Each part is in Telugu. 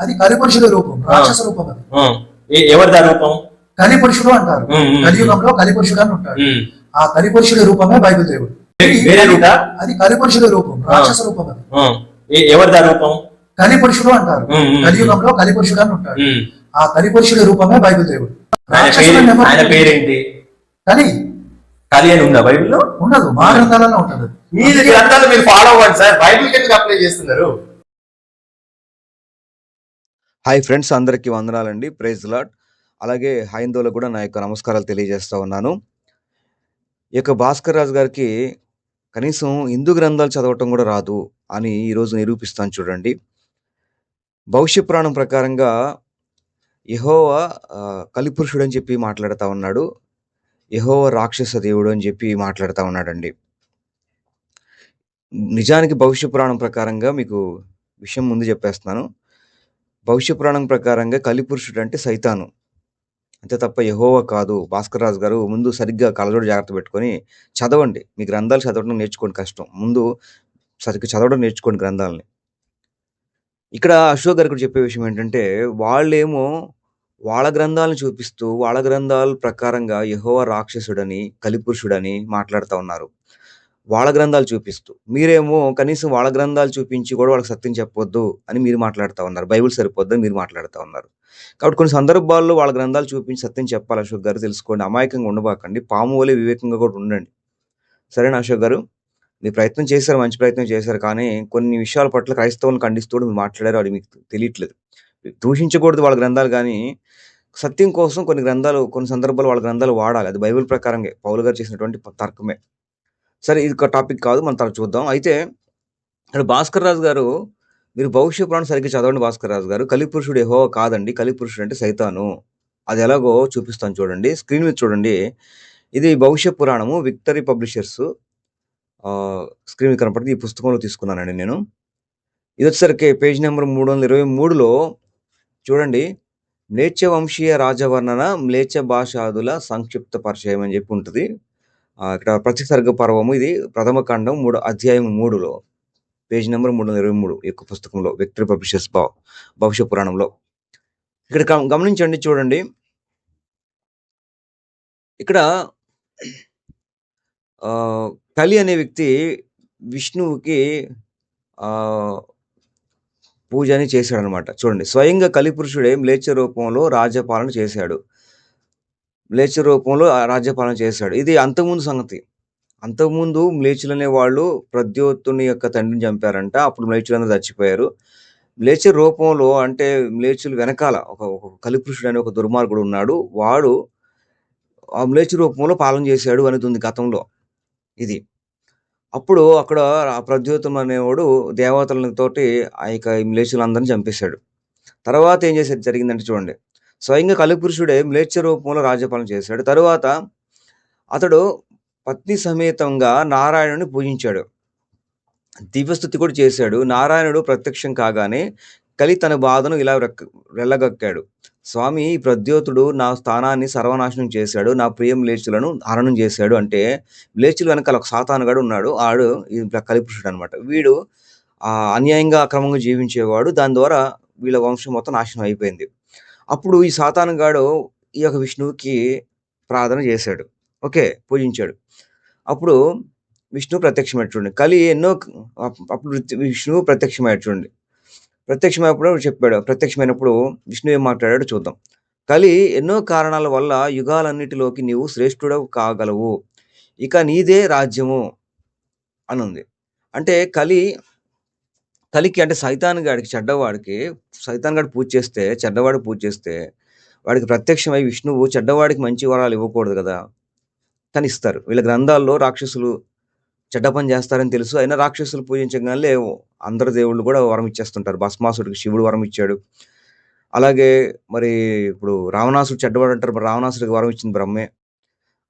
అది కలిపురుషుడి రూపం. రాక్షస రూపం అది. ఎవరిది రూపం? కలిపురుషుడు అంటారు. కలియుగంలో కలిపురుషుడు అని ఉంటాడు. ఆ కలిపురుషుడి రూపమే బైబిల్ దేవుడు. అది కలిపురుషుడి రూపం? రాక్షస రూపం అది. ఎవరిది రూపం? కలిపురుషుడు అంటారు. కలియుగంలో కలిపురుషుడు అని ఉంటాడు. ఆ కలిపురుషుడి రూపమే బైబిల్ దేవుడు. ఆయన పేరేంటి? కానీ. కలి అని ఉందా బైబిల్లో? ఉండదు మా గ్రంథాలలో ఉంటది. మీరు గ్రంథాలు మీరు ఫాలో అవ్వండి సార్. బైబిల్ ఎందుకు అప్లై చేస్తున్నారు. హాయ్ ఫ్రెండ్స్ అందరికీ వందనాలండి. ప్రైజ్ లాట్ అలాగే హైందోలకు కూడా నా యొక్క నమస్కారాలు తెలియజేస్తూ ఉన్నాను. ఈ యొక్క భాస్కర్ రాజు గారికి కనీసం హిందూ గ్రంథాలు చదవటం కూడా రాదు అని ఈరోజు నిరూపిస్తాను చూడండి. భవిష్య పురాణం ప్రకారంగా యహోవా కలిపురుషుడు అని చెప్పి మాట్లాడుతూ ఉన్నాడు. యహోవ రాక్షస దేవుడు అని చెప్పి మాట్లాడుతూ ఉన్నాడండి. నిజానికి భవిష్య పురాణం ప్రకారంగా మీకు విషయం ముందు చెప్పేస్తున్నాను. భవిష్య పురాణం ప్రకారంగా కలిపురుషుడు అంటే సైతాను. అంతే తప్ప యహోవా కాదు. భాస్కర్ రాజు గారు ముందు సరిగ్గా కళ్ళజోడు జాగ్రత్త పెట్టుకొని చదవండి. మీ గ్రంథాలు చదవడం నేర్చుకోండి కష్టం. ముందు సరిగ్గా చదవడం నేర్చుకోండి గ్రంథాలని. ఇక్కడ అశోక్ గారు ఇక్కడ చెప్పే విషయం ఏంటంటే వాళ్ళేమో వాళ్ళ గ్రంథాలను చూపిస్తూ వాళ్ళ గ్రంథాల ప్రకారంగా యహోవా రాక్షసుడని కలిపురుషుడని మాట్లాడుతూ ఉన్నారు. వాళ్ళ గ్రంథాలు చూపిస్తూ మీరేమో కనీసం వాళ్ళ గ్రంథాలు చూపించి కూడా వాళ్ళకి సత్యం చెప్పొద్దు అని మీరు మాట్లాడుతూ ఉన్నారు. బైబిల్ సరిపోద్దు మీరు మాట్లాడుతూ ఉన్నారు. కాబట్టి కొన్ని సందర్భాల్లో వాళ్ళ గ్రంథాలు చూపించి సత్యం చెప్పాలి అశోక్ గారు తెలుసుకోండి. అమాయకంగా ఉండబాకండి. పాము వలె వివేకంగా కూడా ఉండండి. సరేనా అశోక్ గారు? మీ ప్రయత్నం చేశారు మంచి ప్రయత్నం చేశారు కానీ కొన్ని విషయాల పట్ల క్రైస్తవులను ఖండిస్తూ మీరు మాట్లాడారు అది మీకు తెలియట్లేదు. దూషించకూడదు వాళ్ళ గ్రంథాలు కానీ సత్యం కోసం కొన్ని గ్రంథాలు కొన్ని సందర్భాలు వాళ్ళ గ్రంథాలు వాడాలి. అది బైబిల్ ప్రకారంగా. పౌలు గారు చేసినటువంటి తర్కమే. సరే ఇది ఒక టాపిక్ కాదు మనం తర్వాత చూద్దాం. అయితే ఇక్కడ భాస్కర్ రాజు గారు మీరు భవిష్య పురాణం సరిగ్గా చదవండి భాస్కర్ రాజు గారు. కలిపురుషుడు ఏహో కాదండి కలిపురుషుడు అంటే సైతాను. అది ఎలాగో చూపిస్తాను చూడండి స్క్రీన్ మీద చూడండి. ఇది భవిష్య పురాణము విక్టరీ పబ్లిషర్స్. స్క్రీన్ మీద కనపడుతుంది ఈ పుస్తకంలో తీసుకున్నానండి నేను. ఇది వచ్చేసరికి పేజ్ నెంబర్ మూడు వందల ఇరవై మూడులో చూడండి మ్లేచ్ఛ వంశీయ రాజవర్ణన మ్లేచ్ఛ భాషాదుల సంక్షిప్త పరిచయం అని చెప్పి ఉంటుంది. ఇక్కడ ఇక్కడ సర్గ పర్వము. ఇది ప్రథమ ఖండం మూడు అధ్యాయం మూడులో. పేజ్ నెంబర్ మూడు వందల ఇరవై మూడు యొక్క పుస్తకంలో. విక్టరీ పబ్లిషర్స్ భవ భవిష్య పురాణంలో. ఇక్కడ గమనించండి చూడండి. ఇక్కడ కలి అనే వ్యక్తి విష్ణువుకి పూజని చేశాడనమాట చూడండి. స్వయంగా కలిపురుషుడే మ్లేచ్ఛ రూపంలో రాజ్యపాలన చేశాడు. మ్లేచ్ఛ రూపంలో రాజ్యపాలన చేశాడు. ఇది అంతకుముందు సంగతి. అంతకుముందు మ్లేచ్చులు అనే వాళ్ళు ప్రద్యోత్తుని యొక్క తండ్రిని చంపారంట. అప్పుడు మ్లేచ్చులందరూ చచ్చిపోయారు. మ్లేచ్ఛ రూపంలో అంటే మ్లేచ్చులు వెనకాల ఒక ఒక కలిపురుషుడు అనే ఒక దుర్మార్గుడు ఉన్నాడు. వాడు ఆ మ్లేచ్ఛ రూపంలో పాలన చేశాడు అనేది ఉంది గతంలో ఇది. అప్పుడు అక్కడ ఆ ప్రద్యోతం అనేవాడు దేవతలతోటి ఆ యొక్క మ్లేచ్చులందరినీ చంపేశాడు. తర్వాత ఏం చేసేది జరిగిందంటే చూడండి. స్వయంగా కలిపురుషుడే మ్లేచ్ఛ రూపంలో రాజ్యపాలన చేశాడు. తరువాత అతడు పత్ని సమేతంగా నారాయణుని పూజించాడు. దివ్యస్థుతి కూడా చేశాడు. నారాయణుడు ప్రత్యక్షం కాగానే కలి తన బాధను ఇలా వెళ్ళగక్కాడు. స్వామి ప్రద్యోతుడు నా స్థానాన్ని సర్వనాశనం చేశాడు. నా ప్రియ మ్లేచ్చులను హరణం చేశాడు. అంటే మ్లేచ్చుల వెనకాల ఒక సాతానుగాడు ఉన్నాడు. ఆడు కలిపురుషుడు అనమాట వీడు అన్యాయంగా అక్రమంగా జీవించేవాడు. దాని ద్వారా వీళ్ళ వంశం మొత్తం నాశనం అయిపోయింది. అప్పుడు ఈ సాతానుగాడు ఈ యొక్క విష్ణువుకి ప్రార్థన చేశాడు. ఓకే పూజించాడు. అప్పుడు విష్ణు ప్రత్యక్షమైనటువంటి చూడండి కలి ఎన్నో అప్పుడు విష్ణువు ప్రత్యక్షమయ్యాడు చూడండి ప్రత్యక్షమైనప్పుడు చెప్పాడు ప్రత్యక్షమైనప్పుడు విష్ణు ఏం మాట్లాడాడు చూద్దాం. కలి ఎన్నో కారణాల వల్ల యుగాలన్నిటిలోకి నీవు శ్రేష్ఠుడవు కాగలవు. ఇక నీదే రాజ్యము అని ఉంది అంటే కలి కలికి అంటే సైతాన్ గాడికి చెడ్డవాడికి సైతాన్ గాడు పూజ చేస్తే చెడ్డవాడు పూజ చేస్తే వాడికి ప్రత్యక్షమై విష్ణువు చెడ్డవాడికి మంచి వరాలు ఇవ్వకూడదు కదా. కానీ ఇస్తారు వీళ్ళ గ్రంథాల్లో రాక్షసులు చెడ్డ పని చేస్తారని తెలుసు. అయినా రాక్షసులు పూజించగానే అందరు దేవుళ్ళు కూడా వరం ఇచ్చేస్తుంటారు. భస్మాసుడికి శివుడు వరం ఇచ్చాడు. అలాగే మరి ఇప్పుడు రావణాసుడు చెడ్డవాడు అంటారు. రావణాసుడికి వరం ఇచ్చింది బ్రహ్మే.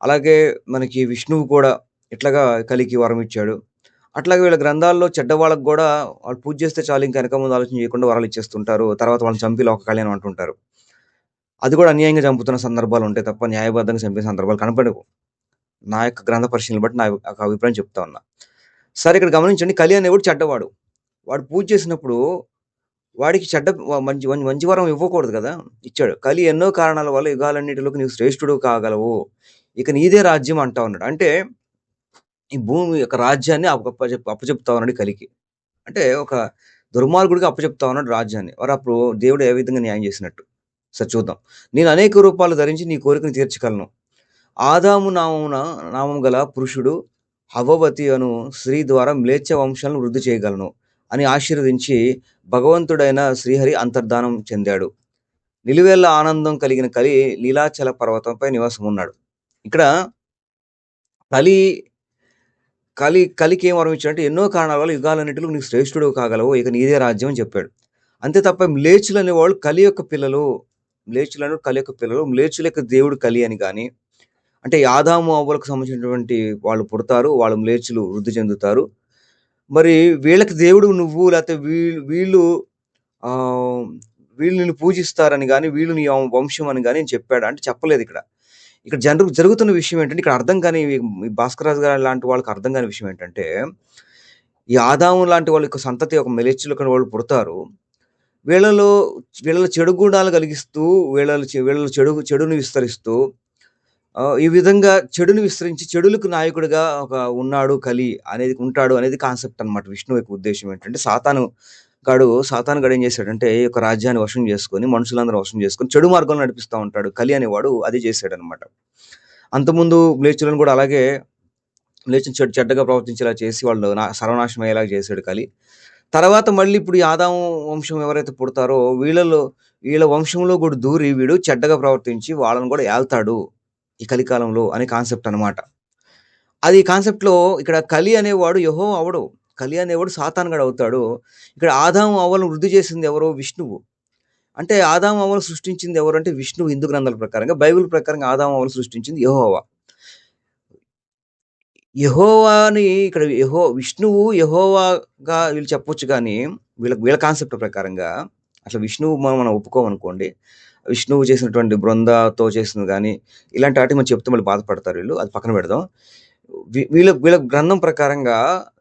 అలాగే మనకి విష్ణువు కూడా ఇట్లాగా కలికి వరం ఇచ్చాడు. అట్లాగే వీళ్ళ గ్రంథాల్లో చెడ్డవాళ్ళకి కూడా వాళ్ళు పూజ చేస్తే చాలు ఇంకా వెనక ముందు ఆలోచన చేయకుండా వరాలు ఇచ్చేస్తుంటారు. తర్వాత వాళ్ళని చంపి లోక కళ్యాణం అంటుంటారు. అది కూడా అన్యాయంగా చంపుతున్న సందర్భాలు ఉంటాయి తప్ప న్యాయబద్ధంగా చంపే సందర్భాలు కనపడవు. నా యొక్క గ్రంథ పరిశీలన బట్టి నా యొక్క అభిప్రాయం చెప్తా ఉన్నా. సరే ఇక్కడ గమనించండి కలి అనేవాడు చెడ్డవాడు. వాడు పూజ చేసినప్పుడు వాడికి చెడ్డ మంచి మంచి మంచి వరం ఇవ్వకూడదు కదా? ఇచ్చాడు. కలి ఎన్నో కారణాల వల్ల యుగాలన్నిటిలోకి నీవు శ్రేష్ఠుడు కాగలవు. ఇక నీదే రాజ్యం అంటా ఉన్నాడు. అంటే ఈ భూమి యొక్క రాజ్యాన్ని అప్పచెప్ అప్పచెప్తా ఉన్నాడు కలికి. అంటే ఒక దుర్మార్గుడికి అప్పచెప్తా ఉన్నాడు రాజ్యాన్ని. వారు అప్పుడు దేవుడు ఏ విధంగా న్యాయం చేసినట్టు? సరే చూద్దాం. నేను అనేక రూపాలు ధరించి నీ కోరికను తీర్చగలను. ఆదాము నామమున నామం గల పురుషుడు హవవతి అను స్త్రీ ద్వారా మ్లేచ్ఛ వంశాలను వృద్ధి చేయగలను అని ఆశీర్వదించి భగవంతుడైన శ్రీహరి అంతర్ధానం చెందాడు. నిలువెల్ల ఆనందం కలిగిన కలి లీలాచల పర్వతంపై నివాసం ఉన్నాడు ఇక్కడ కలి కలి కలికి ఏం వరం ఇచ్చాడంటే ఎన్నో కారణాల వల్ల యుగాలన్నింటిలో నీకు శ్రేష్ఠుడు కాగలవు ఇక నీదే రాజ్యం అని చెప్పాడు. అంతే తప్ప మ్లేచులు అనేవాళ్ళు కలి యొక్క పిల్లలు మ్లేచులను కలి యొక్క పిల్లలు మ్లేచుల యొక్క దేవుడు కలి అని కానీ అంటే యాదాము అవ్వలకు సంబంధించినటువంటి వాళ్ళు పుడతారు వాళ్ళు మ్లేచులు వృద్ధి చెందుతారు. మరి వీళ్ళకి దేవుడు నువ్వు లేకపోతే వీళ్ళు వీళ్ళు వీళ్ళు నిన్ను పూజిస్తారని కానీ వీళ్ళు నీ వంశం అని కానీ చెప్పాడు? అంటే చెప్పలేదు ఇక్కడ. ఇక్కడ జరుగు జరుగుతున్న విషయం ఏంటంటే ఇక్కడ అర్థం కాని ఈ భాస్కర్ రాజు గారు లాంటి వాళ్ళకి అర్థం కాని విషయం ఏంటంటే ఈ ఆదాము లాంటి వాళ్ళ యొక్క సంతతి ఒక మెలెచ్చులు వాళ్ళు పుడతారు వీళ్ళలో వీళ్ళలో చెడు గుణాలు కలిగిస్తూ వీళ్ళలో వీళ్ళ వీళ్ళలో చెడు చెడును విస్తరిస్తూ ఈ విధంగా చెడును విస్తరించి చెడులకు నాయకుడిగా ఒక ఉన్నాడు కలి అనేది ఉంటాడు అనేది కాన్సెప్ట్ అనమాట విష్ణు యొక్క ఉద్దేశం ఏంటంటే సాతాను గాడు సాతాను గడు ఏం చేశాడంటే ఈ యొక్క రాజ్యాన్ని వశం చేసుకొని మనుషులందరూ వశం చేసుకొని చెడు మార్గంలో నడిపిస్తూ ఉంటాడు. కలి అనేవాడు అది చేశాడనమాట అంతకుముందు మ్లేచులను కూడా అలాగే మ్లేచుని చెడు చెడ్డగా ప్రవర్తించేలా చేసి వాళ్ళు నా సర్వనాశనం అయ్యేలాగా చేశాడు కలి. తర్వాత మళ్ళీ ఇప్పుడు ఈ వంశం ఎవరైతే పుడతారో వీళ్ళలో వీళ్ళ వంశంలో కూడా దూరి వీడు చెడ్డగా ప్రవర్తించి వాళ్ళని కూడా ఏల్తాడు ఈ కలికాలంలో అనే కాన్సెప్ట్ అన్నమాట. అది కాన్సెప్ట్లో ఇక్కడ కలి అనేవాడు యహో అవడు. కలి అనేవాడు సాతానుగాడు అవుతాడు ఇక్కడ ఆదాము అవ్వలను వృద్ధి చేసింది ఎవరో? విష్ణువు. అంటే ఆదాము అవ్వలు సృష్టించింది ఎవరు అంటే విష్ణువు హిందూ గ్రంథాల ప్రకారంగా బైబిల్ ప్రకారంగా ఆదాము అవ్వలు సృష్టించింది యహోవా. యహోవాని ఇక్కడ యహో విష్ణువు యహోవాగా వీళ్ళు చెప్పొచ్చు కానీ వీళ్ళ వీళ్ళ కాన్సెప్ట్ ప్రకారంగా అసలు విష్ణువు మనం మనం ఒప్పుకోమనుకోండి విష్ణువు చేసినటువంటి బృందతో చేసింది కానీ ఇలాంటి వాటి మనం చెప్తే మళ్ళీ బాధపడతారు వీళ్ళు. అది పక్కన పెడదాం. వీళ్ళ వీళ్ళ గ్రంథం ప్రకారంగా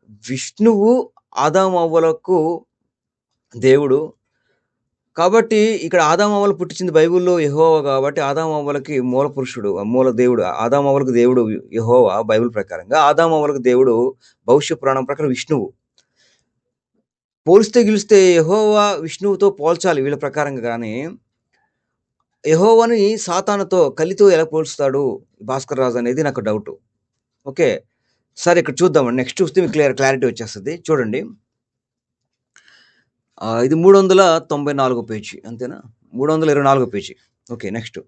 విష్ణువు ఆదామవ్వలకు దేవుడు. కాబట్టి ఇక్కడ ఆదామవ్వలు పుట్టించింది బైబిల్లో యహోవా కాబట్టి ఆదామవ్వలకి మూల పురుషుడు ఆ మూల దేవుడు ఆదామవ్వలకు దేవుడు యహోవా బైబిల్ ప్రకారంగా. ఆదామవ్వలకు దేవుడు భవిష్య పురాణం ప్రకారం విష్ణువు. పోలిస్తే గెలిస్తే యహోవా విష్ణువుతో పోల్చాలి వీళ్ళ ప్రకారంగా కానీ. యహోవాని సాతానుతో కలితో ఎలా పోల్చుతాడు భాస్కర్ రాజు అనేది నాకు డౌట్. ఓకే? సరే ఇక్కడ చూద్దామండి. నెక్స్ట్ చూస్తే మీకు క్లియర్ క్లారిటీ వచ్చేస్తుంది. చూడండి. ఇది మూడు వందల తొంభై నాలుగో పేజీ అంతేనా? మూడు వందల ఇరవై నాలుగో పేజీ. ఓకే నెక్స్ట్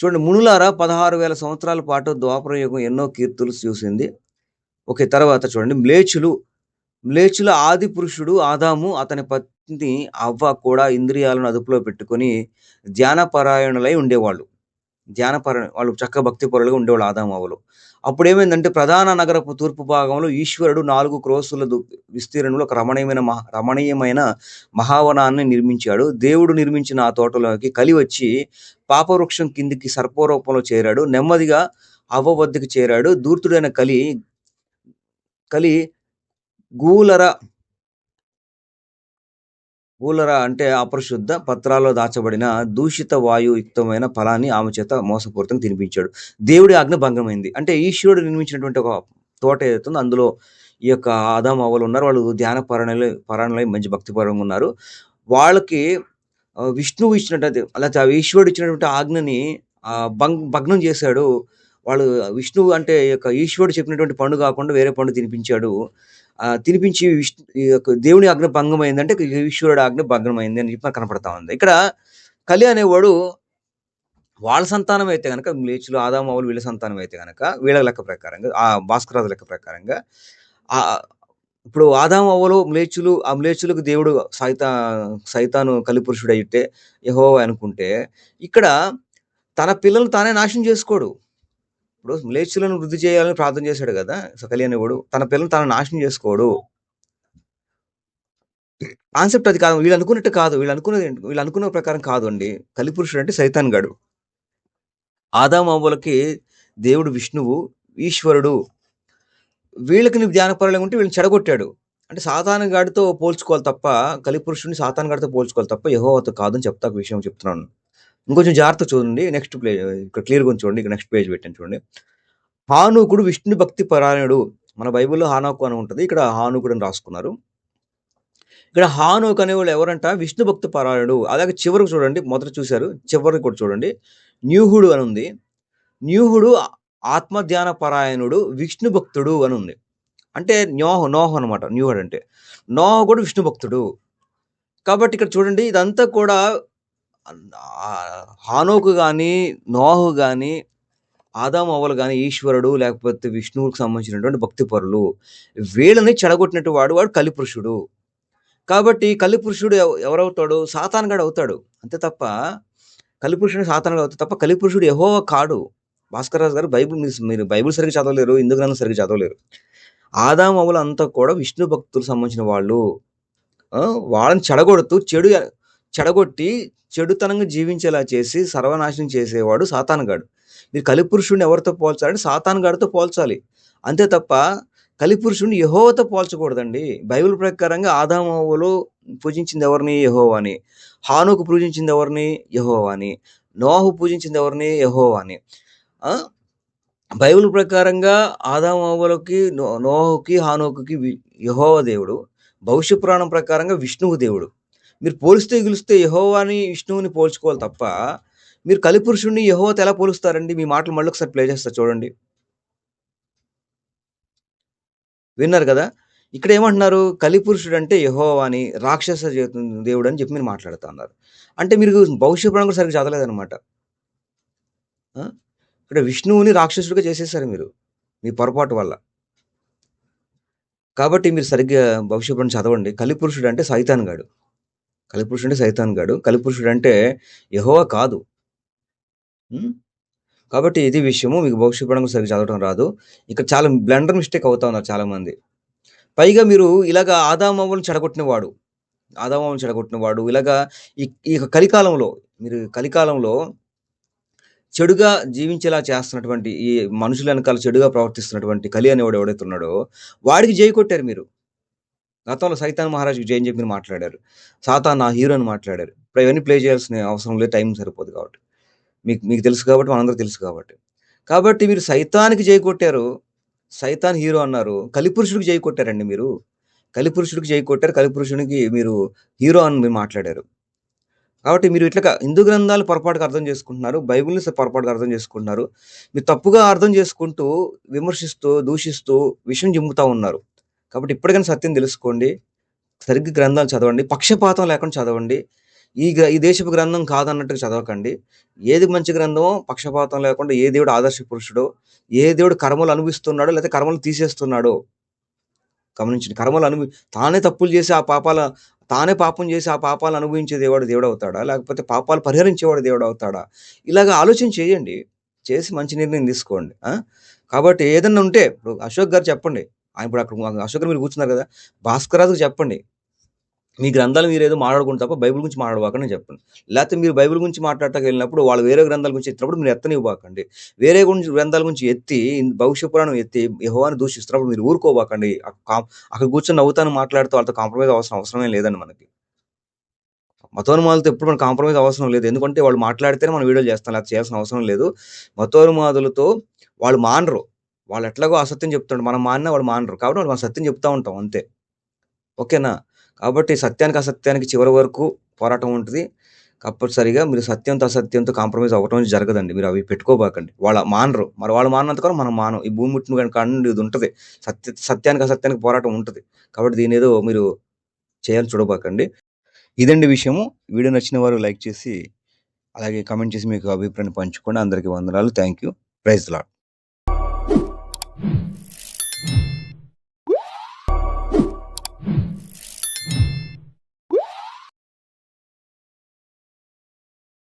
చూడండి మునులారా పదహారు వేల సంవత్సరాల పాటు ద్వాపర యుగం ఎన్నో కీర్తులు చూసింది. ఓకే తర్వాత చూడండి. మ్లేచులు మ్లేచుల ఆది పురుషుడు ఆదాము అతని పత్ని అవ్వ కూడా ఇంద్రియాలను అదుపులో పెట్టుకొని ధ్యానపరాయణులై ఉండేవాళ్ళు. ధ్యానపర వాళ్ళు చక్క భక్తి పరులుగా ఉండేవాళ్ళు ఆదామావులు అప్పుడు ఏమైందంటే ప్రధాన నగరపు తూర్పు భాగంలో ఈశ్వరుడు నాలుగు క్రోసుల విస్తీర్ణంలో ఒక రమణీయమైన మహా రమణీయమైన మహావనాన్ని నిర్మించాడు. దేవుడు నిర్మించిన ఆ తోటలోకి కలి వచ్చి పాపవృక్షం కిందికి సర్పరూపంలో చేరాడు. నెమ్మదిగా అవ్వ వద్దకు చేరాడు. దూర్తుడైన కలి కలి గూలర కూలర అంటే అపరిశుద్ధ పత్రాల్లో దాచబడిన దూషిత వాయుయుక్తమైన ఫలాన్ని ఆమె చేత మోసపూరితంగా తినిపించాడు. దేవుడి ఆజ్ఞ భంగమైంది. అంటే ఈశ్వరుడు నిర్మించినటువంటి ఒక తోట ఏదైతుందో అందులో ఈ యొక్క ఆదాం అవ్వలు ఉన్నారు. వాళ్ళు ధ్యాన పరణలు పరాణలై మంచి భక్తిపరంగా ఉన్నారు. వాళ్ళకి విష్ణువు ఇచ్చినటువంటి లేకపోతే ఆ ఈశ్వరుడు ఇచ్చినటువంటి ఆజ్ఞని భంగ్ భగ్నం చేశాడు. వాళ్ళు విష్ణువు అంటే ఈ యొక్క ఈశ్వరుడు చెప్పినటువంటి పండు కాకుండా వేరే పండు తినిపించాడు. తినిపించి విష్ణు దేవుని ఆజ్ఞ భంగం అయిందంటే ఈశ్వరుడు ఆజ్ఞ భంగం అయింది అని చెప్పి కనపడతా ఉంది. ఇక్కడ కలి అనేవాడు వాళ్ళ సంతానం అయితే కనుక లేచులు ఆదామావులు వీళ్ళ సంతానం అయితే కనుక వీళ్ళ లెక్క ప్రకారంగా ఆ భాస్కరాజు లెక్క ప్రకారంగా ఇప్పుడు ఆదాము అవ్వలు మ్లేచులు ఆ మ్లేచులకు దేవుడు సైతా సైతాను కలిపురుషుడు అయితే యహో అనుకుంటే ఇక్కడ తన పిల్లలు తానే నాశనం చేసుకోడు. ఇప్పుడు మ్లేచులను వృద్ధి చేయాలని ప్రార్థన చేశాడు కదా సకలి అనేవాడు తన పిల్లలను తను నాశనం చేసుకోడు. కాన్సెప్ట్ అది కాదు వీళ్ళు అనుకున్నట్టు కాదు వీళ్ళు అనుకున్నది వీళ్ళు అనుకున్న ప్రకారం కాదు అండి. కలిపురుషుడు అంటే సైతాన్ గడు. ఆదామాబులకి దేవుడు విష్ణువు ఈశ్వరుడు. వీళ్ళకి నువ్వు ధ్యానపరంగా ఉంటే వీళ్ళని చెడగొట్టాడు. అంటే సాతాను గాడితో పోల్చుకోవాలి తప్ప కలిపురుషుడిని సాతాను గాడితో పోల్చుకోవాలి తప్ప యెహోవాతో కాదని చెప్తా ఒక విషయం చెప్తున్నాను. ఇంకొంచెం జాగ్రత్తగా చూడండి. నెక్స్ట్ ప్లే ఇక్కడ క్లియర్‌గా ఉంది చూడండి. ఇక్కడ నెక్స్ట్ పేజ్ పెట్టాను చూడండి. హానుకుడు విష్ణు భక్తి పరాయణుడు. మన బైబిల్‌లో హానోకు అని ఉంటుంది ఇక్కడ హానుకుడు అని రాసుకున్నారు. ఇక్కడ హానోకు అనేవాళ్ళు ఎవరంట విష్ణు భక్తి పరాయణుడు. అలాగే చివరకు చూడండి. మొదట చూశారు చివరికి కూడా చూడండి. న్యూహుడు అని ఉంది. న్యూహుడు ఆత్మధ్యాన పరాయణుడు విష్ణు భక్తుడు అని ఉంది. అంటే న్యోహ నోహు అనమాట న్యూహుడు అంటే. నోహ కూడా విష్ణు భక్తుడు. కాబట్టి ఇక్కడ చూడండి ఇదంతా కూడా హానోకు కానీ నోహు కానీ ఆదాము అవ్వలు ఈశ్వరుడు లేకపోతే విష్ణువుకి సంబంధించినటువంటి భక్తి పరులు. వీళ్ళని చెడగొట్టినట్టు వాడు వాడు కలిపురుషుడు. కాబట్టి కలిపురుషుడు ఎవరవుతాడు? సాతానగాడు అవుతాడు. అంతే తప్ప కలిపురుషుడు సాతానగాడు అవుతాడు తప్ప కలిపురుషుడు ఎహో కాడు. భాస్కర్‌రాజు గారు బైబిల్ మీరు బైబిల్ సరిగ్గా చదవలేరు. హిందూ గ్రంథం సరిగ్గా చదవలేరు. ఆదాము అవ్వలు అంతా కూడా విష్ణు భక్తులకు సంబంధించిన వాళ్ళు. వాళ్ళని చెడగొడుతూ చెడు చెడగొట్టి చెడుతనంగా జీవించేలా చేసి సర్వనాశనం చేసేవాడు సాతానుగాడు. మీరు కలిపురుషుడిని ఎవరితో పోల్చాలంటే సాతానుగాడితో పోల్చాలి. అంతే తప్ప కలిపురుషుడిని యహోవతో పోల్చకూడదండి. బైబిల్ ప్రకారంగా ఆదామవులు పూజించింది ఎవరిని? యహోవాని హానుకు పూజించింది ఎవరిని? యహోవాని నోహు పూజించింది ఎవరిని? యహోవాని బైబిల్ ప్రకారంగా ఆదామవులకి నో నోహుకి, హానోకుకి వి దేవుడు. భవిష్య పురాణం ప్రకారంగా విష్ణువు దేవుడు. మీరు పోలిస్తే గిలిస్తే యహోవాని విష్ణువుని పోల్చుకోవాలి తప్ప మీరు కలిపురుషుడిని యెహోవాతో ఎలా పోలుస్తారండి? మీ మాటలు మళ్ళీ ఒకసారి ప్లే చేస్తా చూడండి. విన్నారు కదా! ఇక్కడ ఏమంటున్నారు? కలిపురుషుడు అంటే యహోవా అని, రాక్షస దేవుడు అని చెప్పి మీరు మాట్లాడుతూ ఉన్నారు. అంటే మీరు భవిష్యత్ పురాణం కూడా సరిగ్గా చదవలేదనమాట ఇక్కడ విష్ణువుని రాక్షసుడిగా చేసేసారు మీరు. మీ పొరపాటు వల్ల. కాబట్టి మీరు సరిగ్గా భవిష్యత్ చదవండి. కలిపురుషుడు అంటే సైతాన్ గాడు. కలిపురుషుడు అంటే సైతాన్ గాడు. కలిపురుషుడు అంటే యహోవా కాదు. కాబట్టి ఇది విషయము. మీకు భవిష్య సరిగ్గా చదవడం రాదు. ఇక్కడ చాలా బ్లండర్ మిస్టేక్ అవుతా ఉన్నారు చాలామంది. పైగా మీరు ఇలాగ ఆదామవ్వలను చెడగొట్టినవాడు. ఆదామవ్వలను చెడగొట్టినవాడు. ఇలాగా ఈ ఈ కలికాలంలో మీరు కలికాలంలో చెడుగా జీవించేలా చేస్తున్నటువంటి ఈ మనుషుల వెనకాల చెడుగా ప్రవర్తిస్తున్నటువంటి కలి అనేవాడు ఎవడైతే ఉన్నాడో వాడికి జై కొట్టారు మీరు. గతంలో సైతాన్ మహారాజుకి జై చెప్పి మాట్లాడారు. సాతాన్ నా హీరో అని మాట్లాడారు. ఇప్పుడు ఇవన్నీ ప్లే చేయాల్సిన అవసరం లేదు. టైం సరిపోదు కాబట్టి. మీకు మీకు తెలుసు కాబట్టి మనందరూ తెలుసు కాబట్టి. కాబట్టి మీరు సైతానికి జై కొట్టారు. సైతాన్ హీరో అన్నారు. కలిపురుషుడికి జై కొట్టారండి మీరు. కలిపురుషుడికి జై కొట్టారు. కలిపురుషునికి మీరు హీరో అని మీరు మాట్లాడారు. కాబట్టి మీరు ఇట్లా హిందూ గ్రంథాలు పొరపాటుగా అర్థం చేసుకుంటున్నారు. బైబిల్‌ని పొరపాటుగా అర్థం చేసుకుంటున్నారు. మీరు తప్పుగా అర్థం చేసుకుంటూ, విమర్శిస్తూ, దూషిస్తూ విషయం జిమ్ముతా ఉన్నారు. కాబట్టి ఇప్పటికైనా సత్యం తెలుసుకోండి. సరిగ్గా గ్రంథాలు చదవండి. పక్షపాతం లేకుండా చదవండి. ఈ ఈ దేశపు గ్రంథం కాదన్నట్టుగా చదవకండి. ఏది మంచి గ్రంథమో పక్షపాతం లేకుండా ఏ దేవుడు ఆదర్శ పురుషుడో, ఏ దేవుడు కర్మలు అనుభవిస్తున్నాడో లేకపోతే కర్మలు తీసేస్తున్నాడో గమనించండి. కర్మలు అనుభవి తానే తప్పులు చేసి ఆ పాపాల తానే పాపం చేసి ఆ పాపాలు అనుభవించే దేవుడు దేవుడు అవుతాడా లేకపోతే పాపాలు పరిహరించేవాడు దేవుడవుతాడా? ఇలాగ ఆలోచన చేయండి. చేసి మంచి నిర్ణయం తీసుకోండి. కాబట్టి ఏదన్నా ఉంటే ఇప్పుడు అశోక్ గారు చెప్పండి. ఆయన ఇప్పుడు అక్కడ అశోక్ మీరు కూర్చున్నారు కదా! భాస్కర్‌రాజుకి చెప్పండి. మీ గ్రంథాలు మీరేదో మాట్లాడుకుంటే తప్ప బైబిల్ గురించి మాట్లాడబాకండి చెప్పండి. లేకపోతే మీరు బైబిల్ గురించి మాట్లాడటానికి వెళ్ళినప్పుడు వాళ్ళు వేరే గ్రంథాల గురించి ఎత్తినప్పుడు మీరు ఎత్తనివ్వకండి వేరే గురించి గ్రంథాల గురించి ఎత్తి భవిష్య పురాణం ఎత్తి యహోవాన్ని దూషిస్తున్నప్పుడు మీరు ఊరుకోబాకండి. అక్కడ కూర్చొని నవ్వుతాను మాట్లాడుతూ వాళ్ళతో కాంప్రమైజ్ అవసరం అవసరమే లేదండి మనకి. మతోన్మాదులతో ఎప్పుడు మనకు కాంప్రమైజ్ అవసరం లేదు. ఎందుకంటే వాళ్ళు మాట్లాడితేనే మనం వీడియోలు చేస్తాం. లేకపోతే చేయాల్సిన అవసరం లేదు. మతోన్మాదులతో వాళ్ళు మానరు. వాళ్ళు ఎట్లాగో అసత్యం చెప్తుంటారు. మనం మానినా వాళ్ళు మానరు. కాబట్టి వాళ్ళు మనం సత్యం చెప్తూ ఉంటాం అంతే. ఓకేనా? కాబట్టి సత్యానికి, అసత్యానికి చివరి వరకు పోరాటం ఉంటుంది కంపల్సరిగా మీరు సత్యంతో, అసత్యంతో కాంప్రమైజ్ అవ్వటం జరగదండి. మీరు అవి పెట్టుకోబాకండి. వాళ్ళ మానరు. మరి వాళ్ళు మానంత కూడా మనం మానం. ఈ భూమి ముట్టిన కానీ ఇది ఉంటుంది సత్య సత్యానికి, అసత్యానికి పోరాటం ఉంటుంది కాబట్టి దీని ఏదో మీరు చేయాలని చూడబాకండి. ఇదండి విషయము. వీడియో నచ్చిన వారు లైక్ చేసి, అలాగే కమెంట్ చేసి మీకు అభిప్రాయాన్ని పంచుకోండి. అందరికీ వందనాలు. Thank you. Praise lord